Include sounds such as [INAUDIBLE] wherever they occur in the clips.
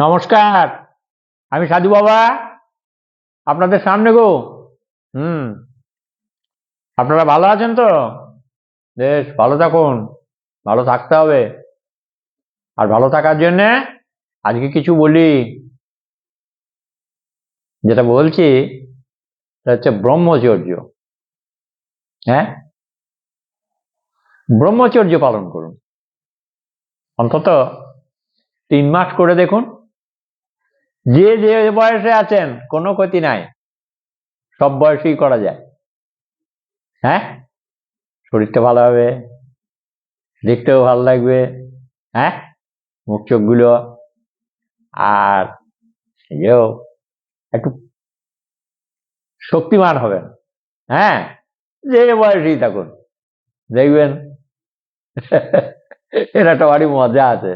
নমস্কার, আমি সাধু বাবা। আপনাদের সামনে গো। হুম। আপনারা ভালো আছেন তো? বেশ, ভালো থাকুন। ভালো থাকতে হবে। আর ভালো থাকার জন্যে আজকে কিছু বলি। যেটা বলছি, সেটা হচ্ছে ব্রহ্মচর্য। হ্যাঁ? ব্রহ্মচর্য পালন করুন। অন্তত তিন মাস করে দেখুন। যে যে বয়সে আছেন, কোনো ক্ষতি নাই। সব বয়সেই করা যায়। হ্যাঁ? শরীরটা ভালো হবে, দেখতেও ভালো লাগবে হ্যাঁ? মুখ চোখগুলো, আর এও একটু শক্তিমান হবেন। হ্যাঁ? যে বয়সেই থাকুন। দেখবেন [LAUGHS] এর একটা ভারী মজা আছে।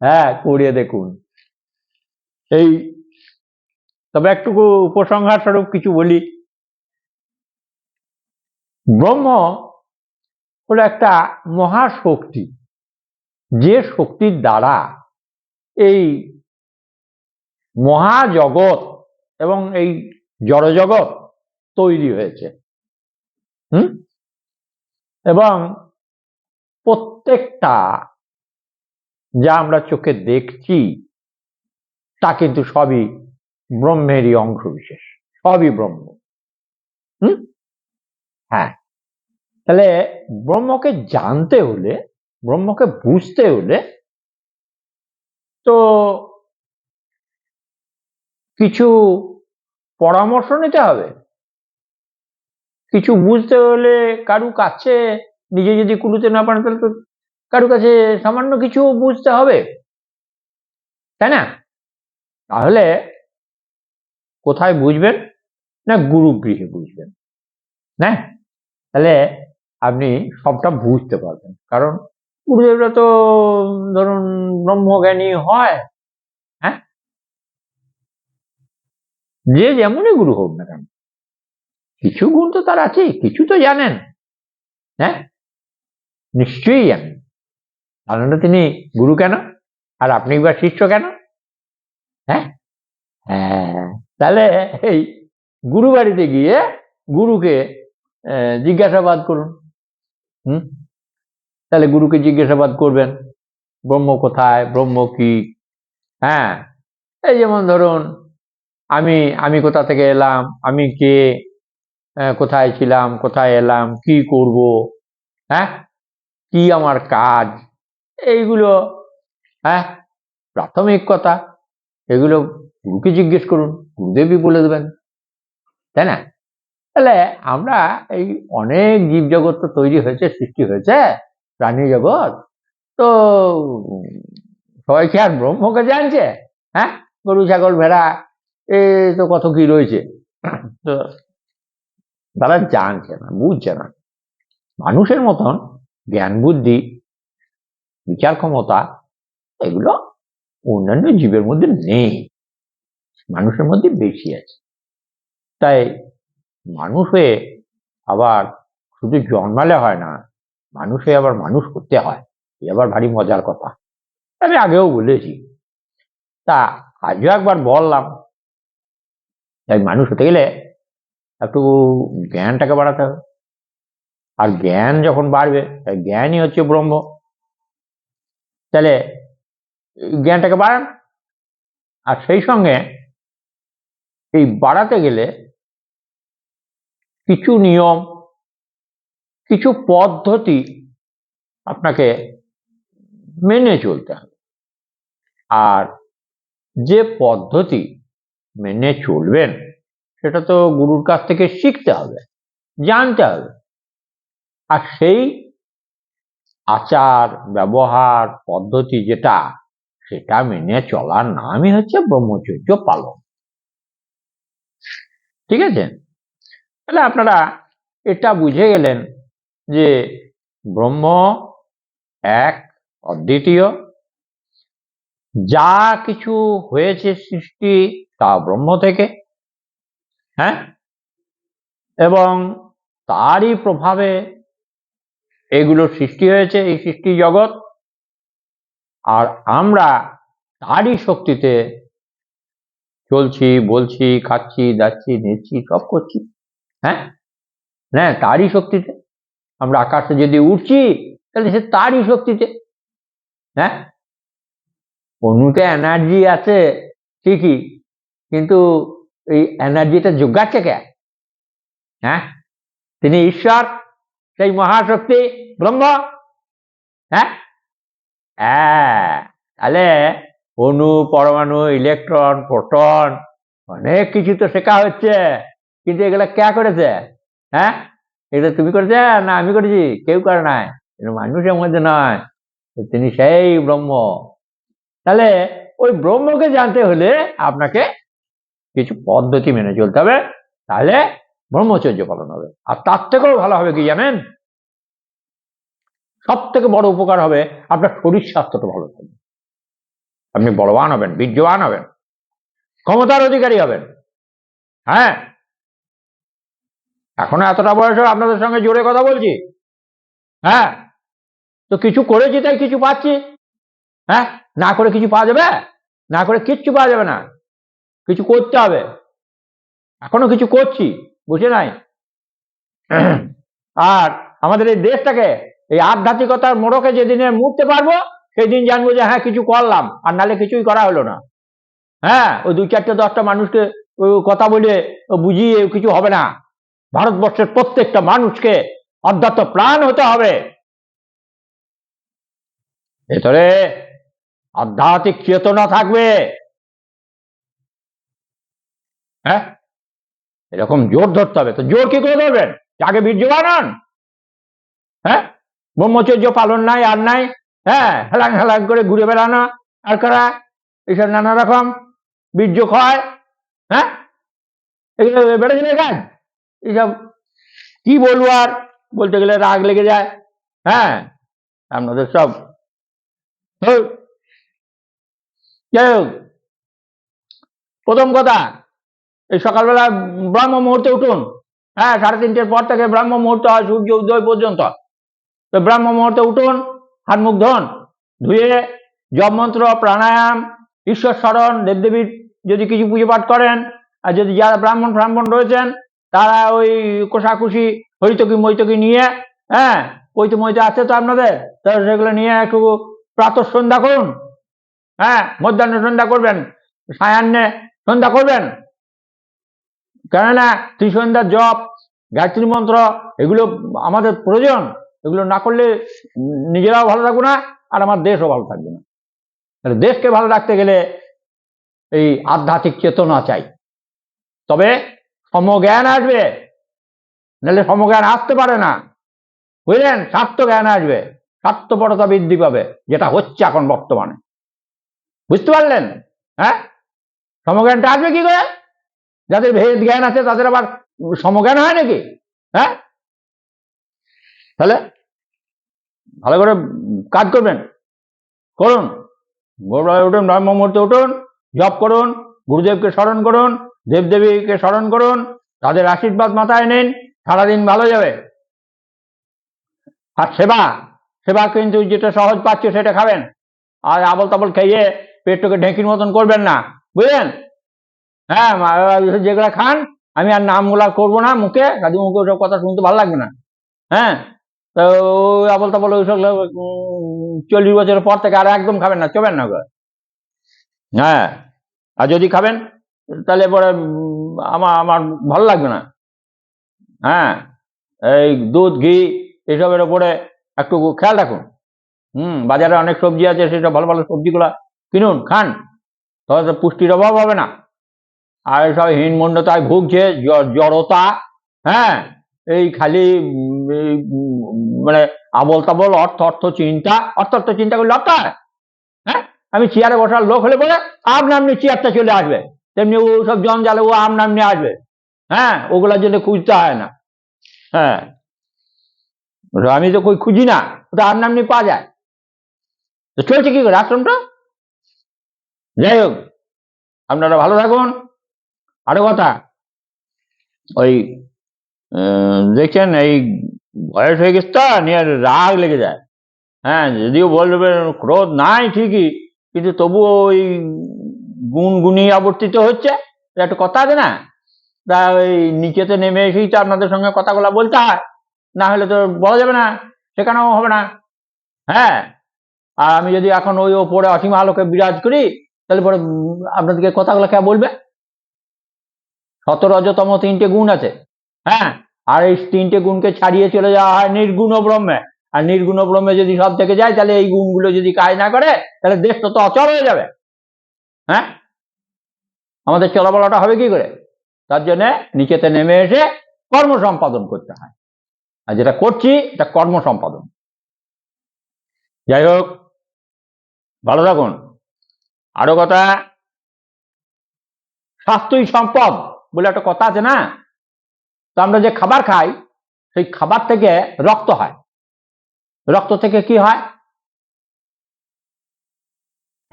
হ্যাঁ করিয়ে দেখুন। এই, তবে একটুকু উপসংহার স্বরূপ কিছু বলি। ব্রহ্ম হলো একটা মহাশক্তি, যে শক্তির দ্বারা এই মহাজগৎ এবং এই জড়জগৎ তৈরি হয়েছে। হুম? এবং প্রত্যেকটা যা আমরা চোখে দেখছি তা কিন্তু সবই ব্রহ্মেরই অংশ বিশেষ সবই ব্রহ্ম। হুম? হ্যাঁ। তাহলে ব্রহ্মকে জানতে হলে, ব্রহ্মকে বুঝতে হলে তো কিছু পরামর্শ নিতে হবে। কিছু বুঝতে হলে কারু কাছে, নিজে যদি কুলুতে না পারেন তাহলে তো কারু কাছে সামান্য কিছু বুঝতে হবে। তাই না? তাহলে কোথায় বুঝবেন? না গুরুগৃহে বুঝবেন। না? তাহলে আপনি সবটা বুঝতে পারবেন। কারণ গুরুদেবরা তো, ধরুন, ব্রহ্মজ্ঞানী হয় হ্যাঁ? যে যেমনই গুরু হোক না কেন, কিছু গুণ তো তার আছেই, কিছু তো জানেন হ্যাঁ? নিশ্চয়ই জানেন। তাহলে তিনি গুরু কেন? আর আপনি বা শিষ্য কেন? হ্যাঁ? হ্যাঁ। তাহলে এই গুরু বাড়িতে গিয়ে গুরুকে জিজ্ঞাসাবাদ করুন। হুম? তাহলে গুরুকে জিজ্ঞাসাবাদ করবেন, ব্রহ্ম কোথায়, ব্রহ্ম কি? হ্যাঁ? এই যেমন ধরুন, আমি আমি কোথা থেকে এলাম, আমি কে কোথায় ছিলাম, কোথায় এলাম, কি করব হ্যাঁ? কি আমার কাজ? এইগুলো হ্যাঁ? প্রাথমিক কথা। এগুলো গুরুকে জিজ্ঞেস করুন, গুরুদেবই বলে দেবেন, তাই না? তাহলে আমরা এই অনেক জীবজগৎ তো তৈরি হয়েছে, সৃষ্টি হয়েছে, প্রাণী জগৎ। তো সবাই কি আর ব্রহ্মকে জানছে? হ্যাঁ? গরু, ছাগল, ভেড়া, এ তো কত কি রয়েছে? তো তারা জানছে না, বুঝছে না। মানুষের মতন জ্ঞান, বুদ্ধি, বিচার ক্ষমতা, এগুলো অন্যান্য জীবের মধ্যে নেই। মানুষের মধ্যে বেশি আছে। তাই মানুষ হয়ে আবার শুধু জন্মালে হয় না, মানুষ আবার মানুষ করতে হয়। এ আবার ভারী মজার কথা। আমি আগেও বলেছি। তা আজও একবার বললাম, তাই মানুষ হতে গেলে একটু জ্ঞানটাকে বাড়াতে হবে। আর জ্ঞান যখন বাড়বে, তাই জ্ঞানই হচ্ছে ব্রহ্ম। তাহলে জ্ঞানটাকে বাড়ান। আর সেই সঙ্গে এই বাড়াতে গেলে কিছু নিয়ম, কিছু পদ্ধতি আপনাকে মেনে চলতে হবে। আর যে পদ্ধতি মেনে চলবেন, সেটা তো গুরুর কাছ থেকে শিখতে হবে, জানতে হবে। আর সেই আচার, ব্যবহার, পদ্ধতি যেটা সেটা মেনে চলার নামই হচ্ছে ব্রহ্মচর্য পালন। ঠিক আছে? তাহলে আপনারা এটা বুঝে গেলেন যে ব্রহ্ম এক, অদ্বিতীয়, যা কিছু হয়েছে সৃষ্টি তা ব্রহ্ম থেকে হ্যাঁ? এবং তারই প্রভাবে এগুলো সৃষ্টি হয়েছে, এই সৃষ্টি জগৎ। আর আমরা তারই শক্তিতে চলছি, বলছি, খাচ্ছি, যাচ্ছি, নিচ্ছি, সব করছি। হ্যাঁ? হ্যাঁ তারই শক্তিতে। আমরা আকাশে যদি উঠছি, তাহলে সে তারই শক্তিতে। হ্যাঁ? অনুতে এনার্জি আছে, ঠিকই, কিন্তু এই এনার্জিটা যোগাচ্ছে কে? হ্যাঁ? তিনি ঈশ্বর, সেই মহাশক্তি, ব্রহ্ম। হ্যাঁ? হ্যাঁ তাহলে অণু, পরমাণু, ইলেকট্রন, প্রোটন, অনেক কিছু তো শেখা হচ্ছে। কিন্তু এগুলো কে করেছে? হ্যাঁ এটা তুমি করেছে না আমি করেছি? কেউ করে নাই। মানুষের মধ্যে নয়। তিনি সেই ব্রহ্ম। তাহলে ওই ব্রহ্মকে জানতে হলে আপনাকে কিছু পদ্ধতি মেনে চলতে হবে। তাহলে ব্রহ্মচর্য পালন হবে। আর তার থেকেও ভালো হবে কি জানেন? সব থেকে বড় উপকার হবে আপনার শরীর স্বাস্থ্যটা ভালো থাকবে। আপনি বলবান হবেন, বীর্যবান হবেন, ক্ষমতার অধিকারী হবেন। হ্যাঁ? এখনও এতটা বয়সে আপনাদের সঙ্গে জোরে কথা বলছি। হ্যাঁ? তো কিছু করেছি তাই কিছু পাচ্ছি? হ্যাঁ? না করে কিছু পাওয়া যাবে? না করে কিচ্ছু পাওয়া যাবে না। কিছু করতে হবে। এখনও কিছু করছি, বুঝে নাই? আর আমাদের এই দেশটাকে এই আধ্যাত্মিকতার মোড়কে যেদিনে মুড়তে পারব, সেই দিন জানব যে হ্যাঁ কিছু করলাম, আর নালে কিছুই করা হলো না। হ্যাঁ ওই দুই চারটে দশটা মানুষকে কথা বলে বুঝিয়ে কিছু হবে না। ভারতবর্ষের প্রত্যেকটা মানুষকে অধ্যাত্ম প্রাণ হতে হবে। ভেতরে আধ্যাত্মিক চেতনা থাকবে। হ্যাঁ এরকম জোর ধরতে হবে। তো জোর কি করে ধরবেন? আগে বীর্যবান হন। হ্যাঁ ব্রহ্মচর্য পালন নাই, আর নাই হ্যাঁ হেলাং হেলাং করে ঘুরে বেড়ানো, আর করা? এইসব নানা রকম, বীর্য ক্ষয় হ্যাঁ? এগুলো বেড়ে গেলে কাজ এইসব কি বলব আর? বলতে গেলে রাগ লেগে যায় হ্যাঁ? আপনাদের সব। যাই হোক, প্রথম কথা, এই সকালবেলা ব্রহ্ম মুহূর্তে উঠুন হ্যাঁ সাড়ে তিনটের পর থেকে ব্রাহ্ম মুহূর্ত হয়, সূর্য উদয় পর্যন্ত। তো ব্রাহ্ম মুহূর্তে উঠুন, হাত মুখ ধোন, ধুয়ে জপ মন্ত্র, প্রাণায়াম, ঈশ্বর স্মরণ, দেবদেবীর যদি কিছু পুজো পাঠ করেন, আর যদি যারা ব্রাহ্মণ ব্রাহ্মণ রয়েছেন, তারা ওই কোষাকুষি হইতকি মৈতকি নিয়ে হ্যাঁ পৈতে মৈতে আছে তো আপনাদের, তো সেগুলো নিয়ে একটু প্রাতঃ সন্ধ্যা করুন। হ্যাঁ মধ্যাহ্ন সন্ধ্যা করবেন সায়ান্নে সন্ধ্যা করবেন। কেননা ত্রিসন্ধ্যার জপ, গায়ত্রী মন্ত্র, এগুলো আমাদের প্রয়োজন। এগুলো না করলে নিজেরাও ভালো থাকব না, আর আমার দেশও ভালো থাকবে না। তাহলে দেশকে ভালো রাখতে গেলে এই আধ্যাত্মিক চেতনা চাই। তবে সমজ্ঞান আসবে, নাহলে সমজ্ঞান আসতে পারে না। বুঝলেন? স্বার্থ জ্ঞান আসবে, স্বার্থপরতা বৃদ্ধি পাবে, যেটা হচ্ছে এখন বর্তমানে। বুঝতে পারলেন? হ্যাঁ? সমজ্ঞানটা আসবে কি করে? যাদের ভেদ জ্ঞান আছে, তাদের আবার সমজ্ঞান হয় নাকি? হ্যাঁ? তাহলে ভালো করে কাজ করবেন। করুন। ভোরবেলায় উঠুন ব্রহ্ম মুহূর্তে উঠুন, জপ করুন, গুরুদেবকে স্মরণ করুন, দেবদেবীকে স্মরণ করুন, তাদের আশীর্বাদ মাথায় নিন, সারাদিন ভালো যাবে। আর সেবা সেবা কিন্তু যেটা সহজ পাচ্ছে সেটা খাবেন। আর আবল তাবল খেয়ে পেটটাকে ঢেঁকির মতন করবেন না, বুঝলেন? হ্যাঁ যেগুলো খান, আমি আর নামগুলা করব না মুখে কাজে মুখে ওসব কথা শুনতে ভালো লাগবে না। হ্যাঁ তো আবল তাবল ওইসব চল্লিশ বছরের পর থেকে আর একদম খাবেন না, চবেন না। হ্যাঁ আর যদি খাবেন, তাহলে পরে আমার আমার ভালো লাগবে না। হ্যাঁ এই দুধ, ঘি এসবের ওপরে একটু খেয়াল রাখুন। হুম, বাজারে অনেক সবজি আছে, সেসব ভালো ভালো সবজিগুলো কিনুন, খান। তাহলে তো পুষ্টির অভাব হবে না। আর সব হীনমন্ডতায় ভুগছে জড়তা হ্যাঁ। এই খালি মানে আবল তাবল অর্থ অর্থ চিন্তা, অর্থ অর্থ চিন্তা করলে অর্থ হয়। আমি চেয়ারে বসার লোক হলে বলে আপনি চেয়ারটা চলে আসবে। তেমনি ও সব জঞ্জালে ও আপনি আসবে। হ্যাঁ? ওগুলোর জন্য খুঁজতে হয় না। হ্যাঁ? আমি তো কই খুঁজি না। ওটা আপনি পাওয়া যায়। তো চলছে কি করে আশ্রমটা? যাই হোক, আপনারা ভালো থাকুন। আরও কথা। ওই দেখছেন এই বয়স হয়ে গেছে তো, নিয়ে রাগ লেগে যায়। হ্যাঁ যদিও বলবে ক্রোধ নাই ঠিকই, কিন্তু তবুও ওই গুন গুনি আবর্তিত হচ্ছে। একটা কথা আছে না? তা ওই নিচেতে নেমে এসেই তো আপনাদের সঙ্গে কথাগুলো বলতে হয়। না হলে তো বলা যাবে না, সেখানেও হবে না। হ্যাঁ আর আমি যদি এখন ওই ওপরে অসীম আলোকে বিরাজ করি, তাহলে পরে আপনাদেরকে কথাগুলো কে বলবে? সতরজতম তিনটে গুণ আছে। হ্যাঁ আর এই তিনটে গুণকে ছাড়িয়ে চলে যাওয়া হয় নির্গুণ ব্রহ্মে। আর নির্গুণ ব্রহ্মে যদি সব থেকে যায়, তাহলে এই গুণগুলো যদি কাজ না করে, তাহলে দেশটা তো অচল হয়ে যাবে। হ্যাঁ? আমাদের চলাবলাটা হবে কি করে? তার জন্য নিচেতে নেমে এসে কর্ম সম্পাদন করতে হয়। আর যেটা করছি, এটা কর্ম সম্পাদন। যাই হোক, ভালো থাকুন। আরও কথা? স্বাস্থ্যই সম্পদ বলে একটা কথা আছে না? তো আমরা যে খাবার খাই, সেই খাবার থেকে রক্ত হয়। রক্ত থেকে কি হয়?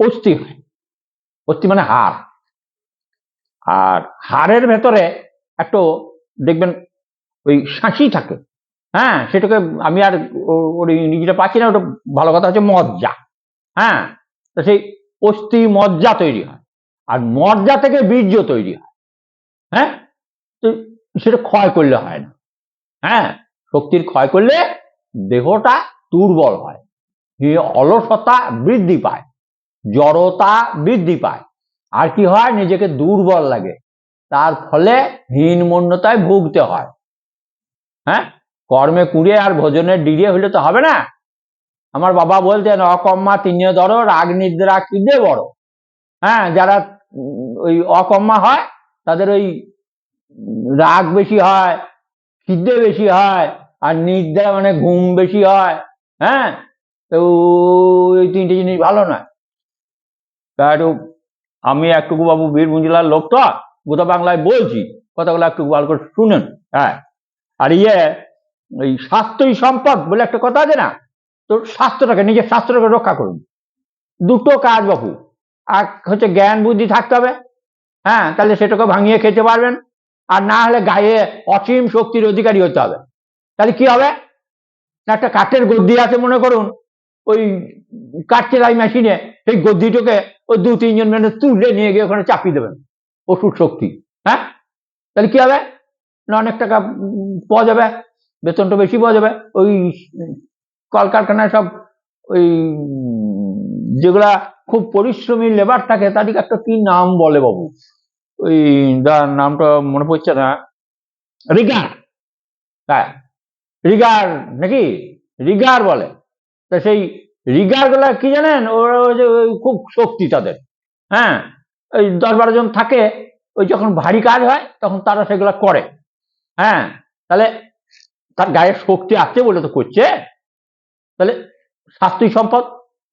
অস্থি হয়। অস্থি মানে হাড়। আর হাড়ের ভেতরে একটু দেখবেন ওই শাঁসি থাকে। হ্যাঁ সেটাকে আমি আর ও- ওর ইংরেজিটা পাচ্ছি না, ওটা ভালো কথা হচ্ছে মজ্জা। হ্যাঁ তো সেই অস্থি মজ্জা তৈরি হয়। আর মজ্জা থেকে বীর্য তৈরি হয়। হ্যাঁ সেটা ক্ষয় করলে হয় না। হ্যাঁ? শক্তির ক্ষয় করলে দেহটা দুর্বল হয় অলসতা বৃদ্ধি পায়, জড়তা বৃদ্ধি পায়। আর কি হয়? নিজেকে দুর্বল লাগে। তার ফলে হীনমন্যতায় ভুগতে হয়। হ্যাঁ? কর্মে কুড়িয়ে আর ভোজনের ডিড়িয়ে হলে তো হবে না। আমার বাবা বলতেন, অকম্মা তিনে ধরো, রাগ নিদ্রা খিদে বড়? হ্যাঁ? যারা ওই অকম্মা হয়, তাদের ওই রাগ বেশি হয়, খিদে বেশি হয়, আর নিদ্রা মানে ঘুম বেশি হয় হ্যাঁ? তো এই তিনটে জিনিস ভালো নয়। তা একটু, আমি একটুকু বাবু বীরভূম জেলার লোক তো, গোটা বাংলায় বলছি, কথাগুলো একটু ভালো করে শুনেন হ্যাঁ? আর ইয়ে ওই স্বাস্থ্যই সম্পদ বলে একটা কথা আছে না? তো স্বাস্থ্যটাকে, নিজের স্বাস্থ্যটাকে রক্ষা করুন। দুটো কাজ বাবু, এক হচ্ছে জ্ঞান বুদ্ধি থাকতে হবে হ্যাঁ? তাহলে সেটাকে ভাঙিয়ে খেতে পারবেন। আর না হলে গায়ে অসীম শক্তির অধিকারী হতে হবে। তাহলে কি হবে? একটা কাঠের গদ্দি আছে, মনে করুন। ওই কাঠ চেরাই মেশিনে সেই গদ্দিটাকে ওই দু তিনজন মিলে তুলে নিয়ে গিয়ে ওখানে চাপিয়ে দেবেন। ওষুধ শক্তি হ্যাঁ? তাহলে কি হবে? না, অনেক টাকা পাওয়া যাবে, বেতনটা বেশি পাওয়া যাবে। ওই কলকারখানায় সব ওই যেগুলা খুব পরিশ্রমী লেবার থাকে, তাদেরকে একটা কি নাম বলে বাবু? ওই যার নামটা মনে পড়ছে না। রিগার হ্যাঁ। রিগার নাকি? রিগার বলে। তা সেই রিগারগুলা কি জানেন? ওরা ওই যে ওই খুব শক্তি তাদের। হ্যাঁ? ওই দশ বারো জন থাকে ওই যখন ভারী কাজ হয় তখন তারা সেগুলা করে। হ্যাঁ? তাহলে তার গায়ে শক্তি আছে বলে তো করছে। তাহলে স্বাস্থ্যই সম্পদ।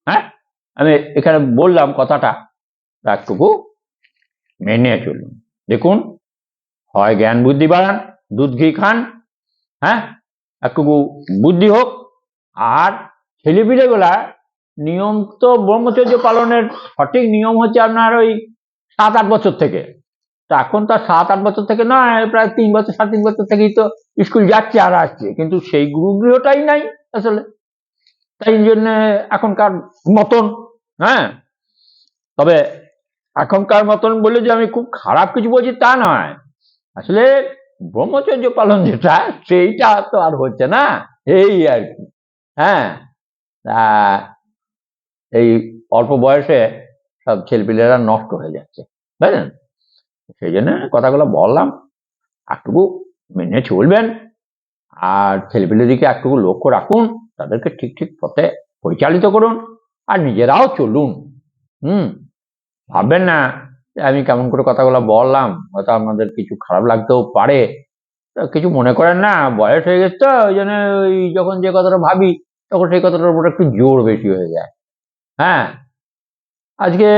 হ্যাঁ? আমি এখানে বললাম কথাটা একটুকু মেনে চলুন। দেখুন, হয় জ্ঞান বুদ্ধি বাড়ান, দুধ ঘি খান হ্যাঁ? একটু বুদ্ধি হোক। আর ছেলেপিলেগুলা নিয়ম তো ব্রহ্মচর্য পালনের সঠিক নিয়ম হচ্ছে আপনার ওই সাত, আট বছর থেকে। তো এখন তো সাত, আট বছর থেকে নয়, প্রায় তিন বছর, সাড়ে তিন বছর থেকেই তো স্কুল যাচ্ছে আর আসছে। কিন্তু সেই গুরুগৃহটাই নাই আসলে। তাই জন্য এখনকার মতন হ্যাঁ? তবে এখনকার মতন বলে যে আমি খুব খারাপ কিছু বলছি তা নয়। আসলে ব্রহ্মচর্য পালন যেটা, সেইটা তো আর হচ্ছে না। এই আর কি। হ্যাঁ? এই অল্প বয়সে সব ছেলেপিলেরা নষ্ট হয়ে যাচ্ছে, বুঝলেন? সেই জন্য কথাগুলো বললাম, একটুকু মেনে চলবেন, আর ছেলেপিলেদিকে একটুকু লক্ষ্য রাখুন, তাদেরকে ঠিক ঠিক পথে পরিচালিত করুন, আর নিজেরাও চলুন। হুম? ভাববেন না, আমি কেমন করে কথাগুলো বললাম, হয়তো আপনাদের কিছু খারাপ লাগতেও পারে। কিছু মনে করেন না, বয়স হয়ে গেছে তো, ওই জন্য ওই যখন যে কথাটা ভাবি, তখন সেই কথাটার উপর একটু জোর বেশি হয়ে যায়। হ্যাঁ? আজকে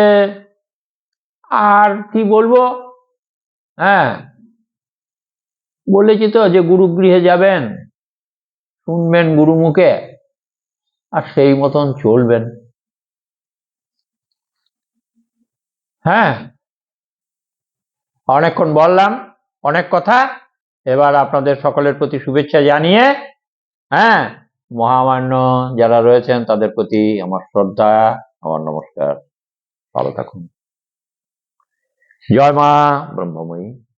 আর কি বলব? হ্যাঁ? বলেছি তো যে গুরুগৃহে যাবেন, শুনবেন গুরুমুখে, আর সেই মতন চলবেন। হ্যাঁ। অনেকক্ষণ বললাম, অনেক কথা। এবার আপনাদের সকলের প্রতি শুভেচ্ছা জানিয়ে হ্যাঁ মহামান্য যারা রয়েছেন, তাদের প্রতি আমার শ্রদ্ধা, আমার নমস্কার। ভালো থাকুন। জয় মা ব্রহ্মময়ী।